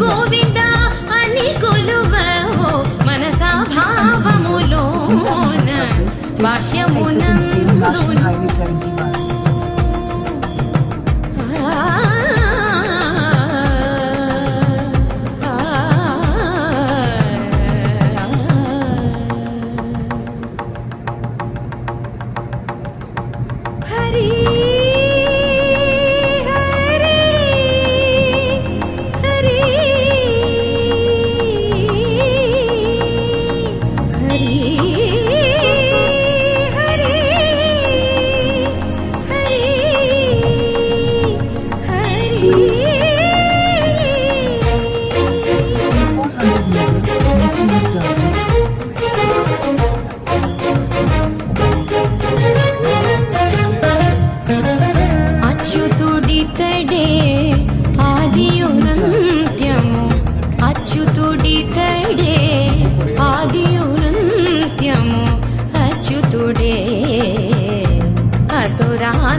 గోవింద అని కొలువవో మనసా భావములోన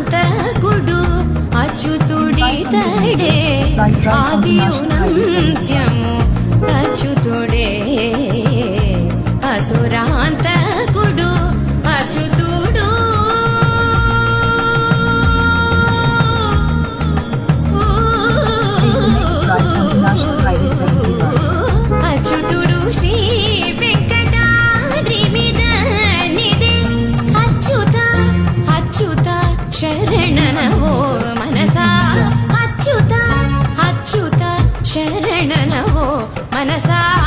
అసురాంతకుడు అచ్యుతుడితడే ఆదియునంత్యము అచ్యుతుడి And nessa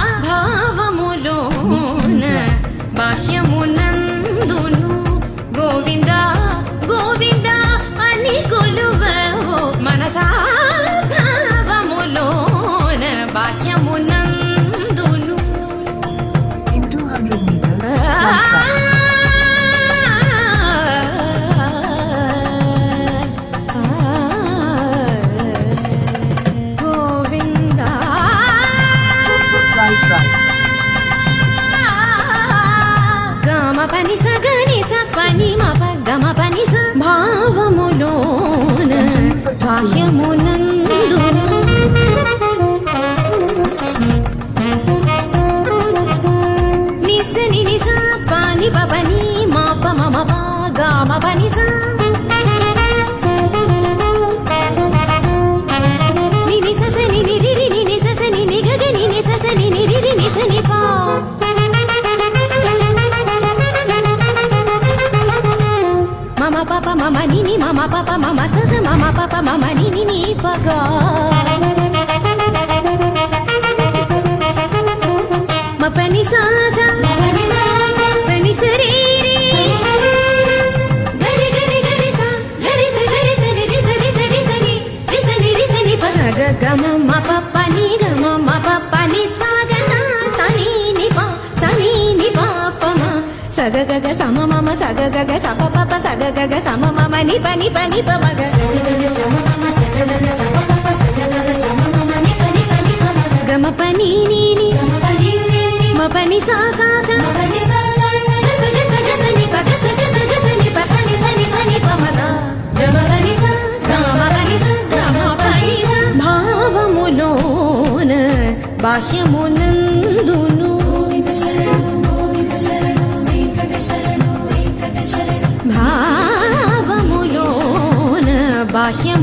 Achyuta శరణనవో మనసా మ ప ప మ మ ని ని ని ప గ మ ప ని సా సా ప ని స రి రి గరి గరి గరి సా గరి స గరి స ని రి స రి స రి స ని రి స ని రి స ని ప. స గ గ మ మ ప ప ని గ మ మ ప ప ని సా గ సా స ని ని ప స ని ని ప ప మ. స గ గ గ స మ మ మ స గ గ గ స ప ప ప స గ గ గ స మ మ మ ని ప ని ప ని. ప మ గ స గ గ గ స మ మ మ స గ గ గ స ప ప ప స గ గ గ స మ మ మ ని. మ గ గ మ ప ని ని ని. మ ప ని సా స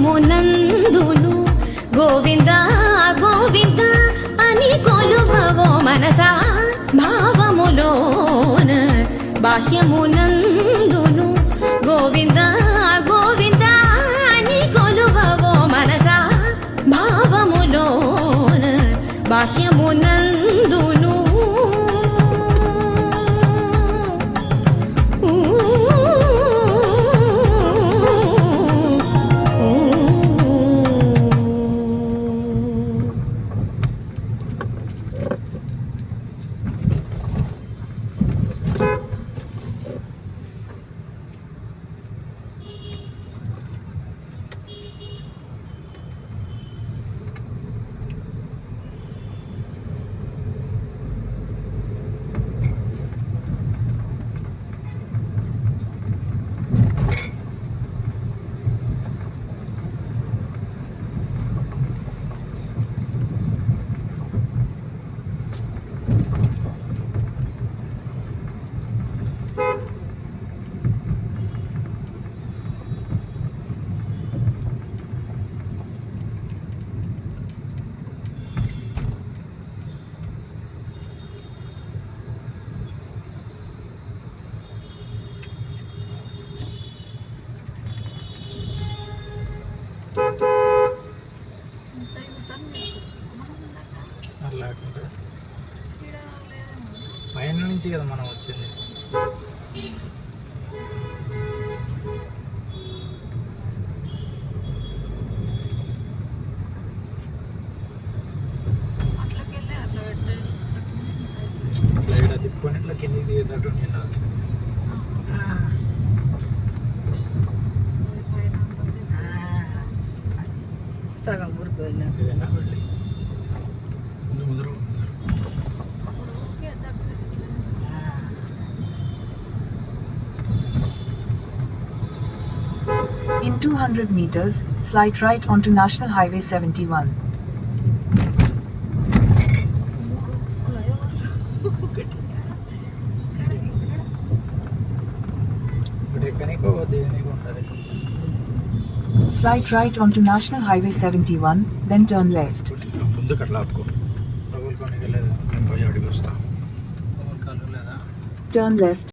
బాహ్యమునందును గోవింద గోవింద అని కొలువవో మనసా భావములోన. బాహ్యమునందును గోవింద గోవింద అని కొలువవో మనసా భావములోన. బాహ్యమునందును లేకుంటే. పైన నుంచి కదా మనం వచ్చింది. ఇట్లా ఇక్కడ తిప్పుకొని ఇట్లా కిందికి దిగేటట్టు ఉండాల్సి సగం ఊరిపోయినా ఏదైనా 200 meters, slight right onto National Highway 71. Slight right onto National Highway 71, then turn left. Turn left.